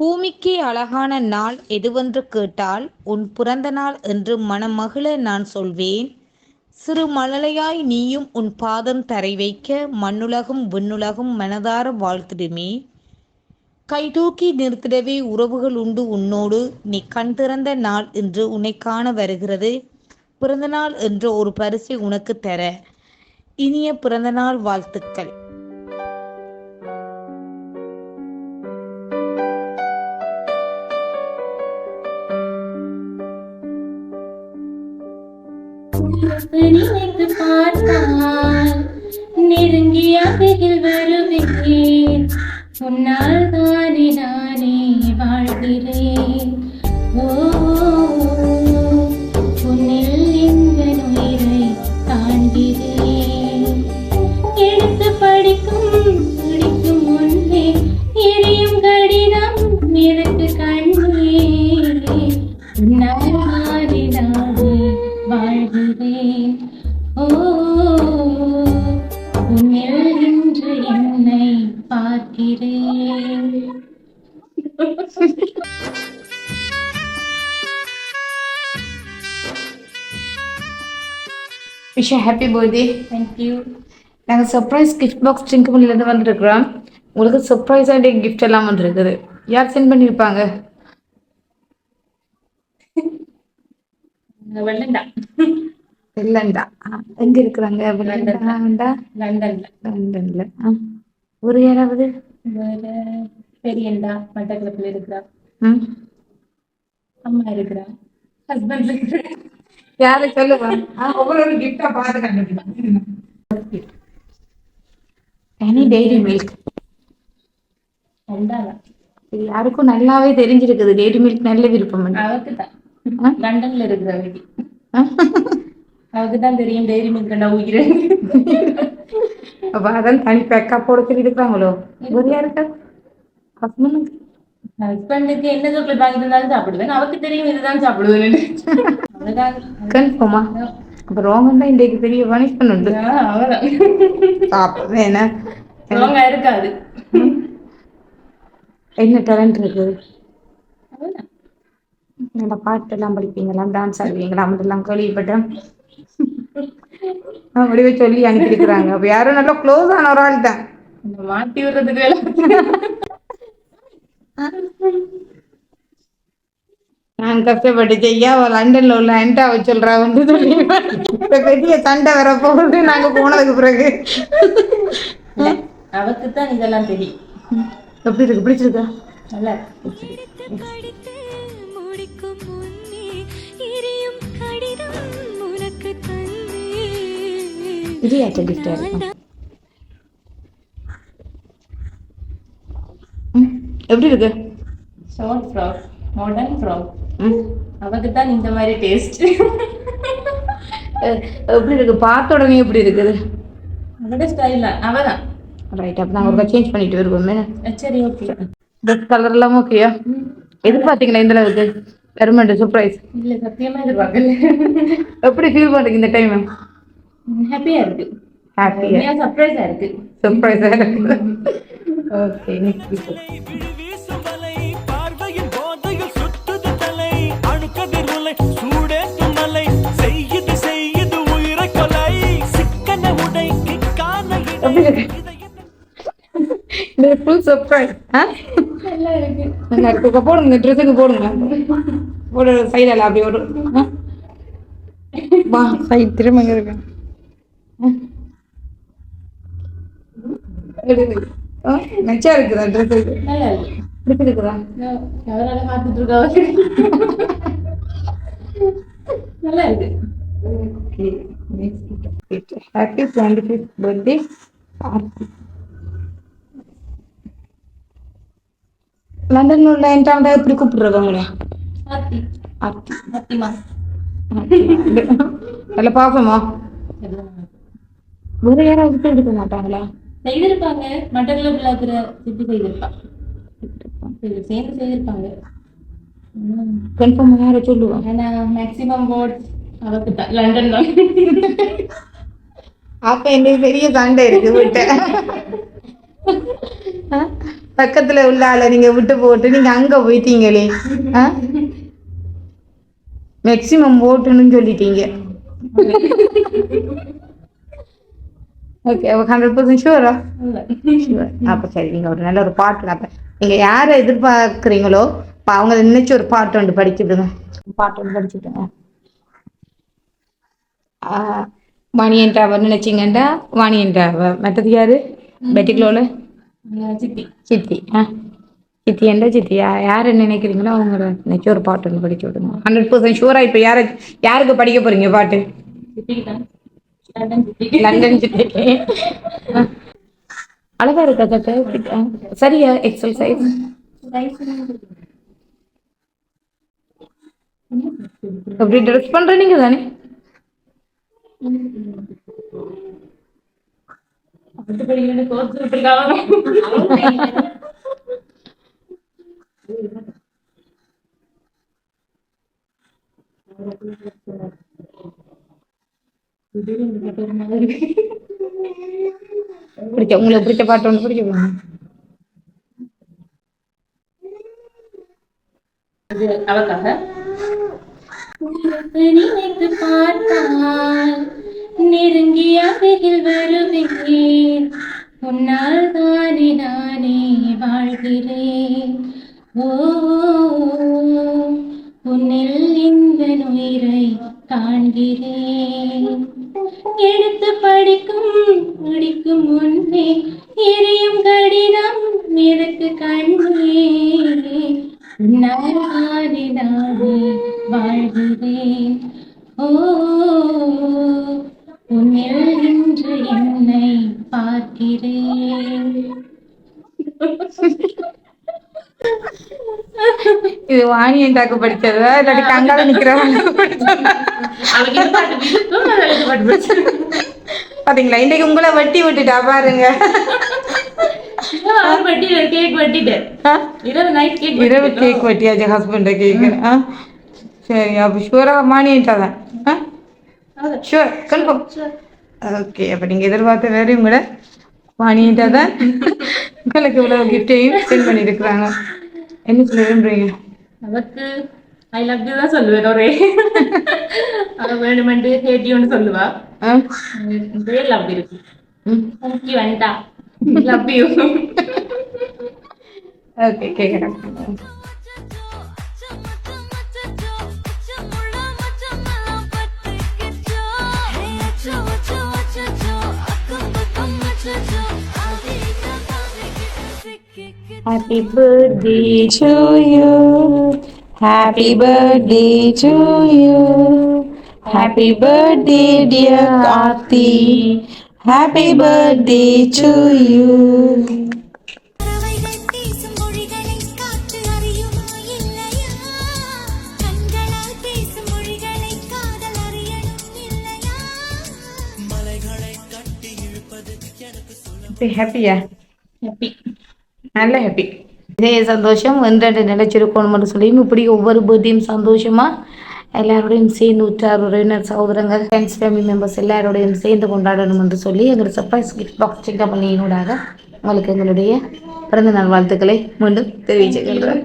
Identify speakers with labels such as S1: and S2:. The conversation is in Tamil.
S1: பூமிக்கே அழகான நாள் எதுவென்று கேட்டால் உன் பிறந்த நாள் என்று மனமகிழ நான் சொல்வேன். சிறு மழலையாய் நீயும் உன் பாதம் தரை வைக்க மண்ணுலகும் விண்ணுலகும் மனதார வாழ்த்திடுமே. கைதூக்கி நிறுத்திடவே உறவுகள் உண்டு உன்னோடு. நீ கண் திறந்த நாள் என்று உன்னை காண வருகிறது. பிறந்தநாள் என்ற ஒரு பரிசை உனக்கு தர. இனிய பிறந்தநாள் வாழ்த்துக்கள்.
S2: நினைத்து பார்த்தால் நெருங்கி அருகில் வருவேன். உன்னால் தான் வாழ்கிறேன் ஓ உன்னில் இன்று என்னை பார்க்கிறேன்.
S1: Wish happy birthday
S2: thank you
S1: நாங்கள் சர்ப்ரைஸ் கிஃப்ட் பாக்ஸ் சிங்கமணிலேருந்து வந்திருக்கிறோம். உங்களுக்கு சர்ப்ரைஸாக கிஃப்ட் எல்லாம் வந்திருக்குது. யார் சென்ட் பண்ணியிருப்பாங்க?
S2: வெள்ளண்டா.
S1: இல்லைண்டா எங்கே இருக்கிறாங்க?
S2: லண்டன்ல.
S1: லண்டன்ல. ஒரு யாராவது?
S2: பெரியண்டா மட்டக்களப்பில் இருக்கிறா. அம்மா இருக்கிறா. ஹஸ்பண்ட் இருக்கிறா.
S1: யாரை சொல்லுவா? ஒவ்வொரு கிஃப்டா பார்த்து கண்டுபிடிக்கலாம் எனி டெய்ரி மில்க் இது யாருக்கும் நல்லாவே தெரிஞ்சிருக்குது. டெய்ரி மில்க் நல்ல விருப்பம்?
S2: லண்டன்ல இருக்கிறவங்க தான் தெரியும் டெய்ரி மில்க் நான் ஊகிறேன்
S1: அப்ப அதான் தனி பேக்கா போட சொல்லி இருக்கிறாங்களோ ஒரு யாருக்கா? ஹஸ்பண்டுக்கு
S2: ஹஸ்பண்டுக்கு என்ன சாக்லேட் வாங்கி தந்தாலும் சாப்பிடுவேன். அவக்கு தெரியும் இதுதான் சாப்பிடுவேன்
S1: கன்ஃபார்மா அப்ப ரோங்கன் தான் இன்றைக்கு பெரிய பனிஷ்மெண்ட் உண்டு. சாப்பிடுவேன் என்ன?
S2: ரோங்கா இருக்காது.
S1: என்ன டேலண்ட் இருக்கு?
S2: அவதான்
S1: நல்லா பாட்டெல்லாம் படிப்பீங்களா? டான்ஸ் ஆடுவீங்களா? அப்படிலாம் கேள்விப்பட்டேன். அப்படியே சொல்லி அனுப்பியிருக்கிறாங்க. அப்ப யாரும் நல்லா க்ளோஸ் ஆன ஒரு ஆள் தான்
S2: மாட்டி விடுறதுக்கு
S1: நான் கஷ்டப்பட்டு செய்ய லண்டன்ல உள்ள அண்டாவை சொல்றா வந்து சொல்லி இப்ப பெரிய சண்டை வர போகுது நாங்க போனதுக்கு பிறகு.
S2: அவக்கு தான் இதெல்லாம் தெரியும்.
S1: எப்படி இருக்கு? பிடிச்சிருக்கா?
S2: நல்லா
S1: இது யாச்ச கிஃப்டா இருக்கும் ம், எப்படி இருக்கு?
S2: ஷார்ட் ஃப்ராக் மாடர்ன் ஃப்ராக் அவக்கு தான் இந்த மாதிரி டேஸ்ட்
S1: எப்படி இருக்கு? பார்த்த உடனே எப்படி இருக்குது?
S2: அவட ஸ்டைல் தான். அவதான்.
S1: ரைட் அப்ப நாங்க ஒரு சேஞ்ச் பண்ணிட்டு வருவோமே.
S2: சரி ஓகே
S1: ட்ரெஸ் கலர் எல்லாம் ஓகேயா எதிர்பார்த்தீங்களா இந்த அளவுக்கு பெருமெண்ட் சர்ப்ரைஸ்
S2: இல்ல சத்தியமா எதிர்பார்க்கல
S1: எப்படி ஃபீல் பண்றீங்க இந்த டைம்
S2: ஹாப்பியா இருக்கு
S1: ஹாப்பியா
S2: சர்ப்ரைஸா இருக்கு
S1: சர்ப்ரைஸா இருக்கு ஓகே நெக்ஸ்ட் ஃபுல் சர்ப்ரைஸ்
S2: நல்லா இருக்கு
S1: நல்லா இருக்கு போடுங்க ட்ரெஸ்ஸுக்கு போடுங்க போடு சைடில் அப்படி ஒரு? வா சைட் திரும்ப இருக்கு நச்சா இருக்குதா
S2: இருக்கு.
S1: பிடிச்சிருக்குதா
S2: அவரால பார்த்துட்டு இருக்கா நல்லா இருக்கு.
S1: Happy twenty fifth birthday Aarthi உள்ள எப்படி ஆர்த்தி. நல்ல வேற யாராவது எடுக்க மாட்டாங்களா?
S2: செய்திருப்பாங்க மட்டக்கள பிள்ளாக்குற சித்தி செய்திருப்பான் இது சேர்ந்து செய்திருப்பாங்க.
S1: கன்ஃபார்ம் யாரை சொல்லுவாங்க.
S2: ஆனா மேக்ஸிமம் போர்ட் அவருக்கு தான் லண்டன் தான்.
S1: அப்ப எனக்கு பெரிய சண்டை இருக்கு விட்ட பக்கத்துல உள்ள ஆளை நீங்க விட்டு போட்டு நீங்க அங்க போயிட்டீங்களே. மேக்சிமம் ஓட்டுன்னு சொல்லிட்டீங்க. ஓகே ஹண்ட்ரட் பர்சன்ட் ஷூரா அப்போ சரி நீங்கள் ஒரு நல்ல ஒரு பாட்டு அப்போ நீங்கள் யாரை எதிர்பார்க்குறீங்களோ இப்போ அவங்க நினைச்சு ஒரு பாட்டு ஒன்று படிச்சு விடுங்க. பாட்டு ஒன்று படிச்சு விடுங்க வாணியன் டாவர் நினைச்சிங்கண்டா? வாணியன் டாவர் மற்றது யாரு? பெட்டிக்லோல
S2: சித்தி.
S1: சித்தி. ஆ. சித்தி என்ற சித்தி. யாரை நினைக்கிறீங்களோ அவங்கள நினைச்சு ஒரு பாட்டு ஒன்று படிச்சு விடுங்க. ஹண்ட்ரட் பர்சன்ட் ஷூரா இப்போ யாரை யாருக்கு படிக்க போறீங்க பாட்டு?
S2: லண்டன் சித்திக்கு
S1: அழகா இருக்கா கதை சரியா? எக்ஸல் சைஸ் அப்படி ட்ரெஸ் பண்ற நீங்க தானே?
S2: அது படிக்கணும் கோர்ஸ்
S1: பிடிச்ச உங்களுக்கு பிடிச்ச பாட்டு ஒன்று பிடிச்ச போங்க
S2: அது அவக்காக. நினைத்து பார்த்தால் எடுத்து படிக்கும் படிக்கும் முன்னே எரியும் கடிதம் எதற்கு கண்ணே நானே வாழ்கிறேன். ஓ உன்னில் இன்று என்னை பார்க்கிறேன்.
S1: இது வாணியன் டாக்கு படிச்சதா? இல்லாட்டி கங்கால நிக்கிறவங்க. பாத்தீங்களா? இன்னைக்கு உங்களை வெட்டி விட்டுட்டா பாருங்க?
S2: இரவு கேக்
S1: வெட்டியாச்சு ஹஸ்பண்ட கேக்கு சரி அப்போ ஷூரா மானியன்ட்டா தான். ஆ? Sure confirm. ஓகே அப்போ நீங்கள் எதிர்பார்த்த வேறையும் கூட வாணியிட்டா தான். உங்களுக்கு இவ்வளோ கிஃப்டையும் சென்ட் பண்ணியிருக்கிறாங்க. என்ன சொல்ல விரும்புறீங்க
S2: அவக்கு ஐ லவ் யூ தான் சொல்லுவேன் ஒரே அவ வேணுமென்று ஹேட்டியோன்னு சொல்லுவா
S1: ஆ
S2: இதே லவ் இருக்கு முக்கி வேண்டா லவ் யூ
S1: ஓகே கேட்குறேன் Happy birthday to you.
S3: பறவைகள் பேசும் மொழிகளை காற்று அறியுமா இல்லையா கண்களால் பேசும் மொழிகளை காதல் அறியணும் இல்லையா
S1: ஹாப்பியா
S2: ஹாப்பி
S1: நல்ல ஹாப்பி இதே சந்தோஷம் வென்றென்று நிலைச்சிருக்கணும்னு சொல்லியும் இப்படி ஒவ்வொரு பர்த்டேயும் சந்தோஷமா எல்லாரோடையும் சேர்ந்து உற்றார் உறவினர் சகோதரங்கள் ஃப்ரெண்ட்ஸ் ஃபேமிலி மெம்பர்ஸ் எல்லாரோடையும் சேர்ந்து கொண்டாடணும் என்று சொல்லி எங்களோட சர்ப்ரைஸ் கிஃப்ட் பாக்ஸ் சிங்கப்பள்ளியினூடாக உங்களுக்கு எங்களுடைய பிறந்த நாள் வாழ்த்துக்களை மீண்டும் தெரிவிச்சுக்கின்றேன்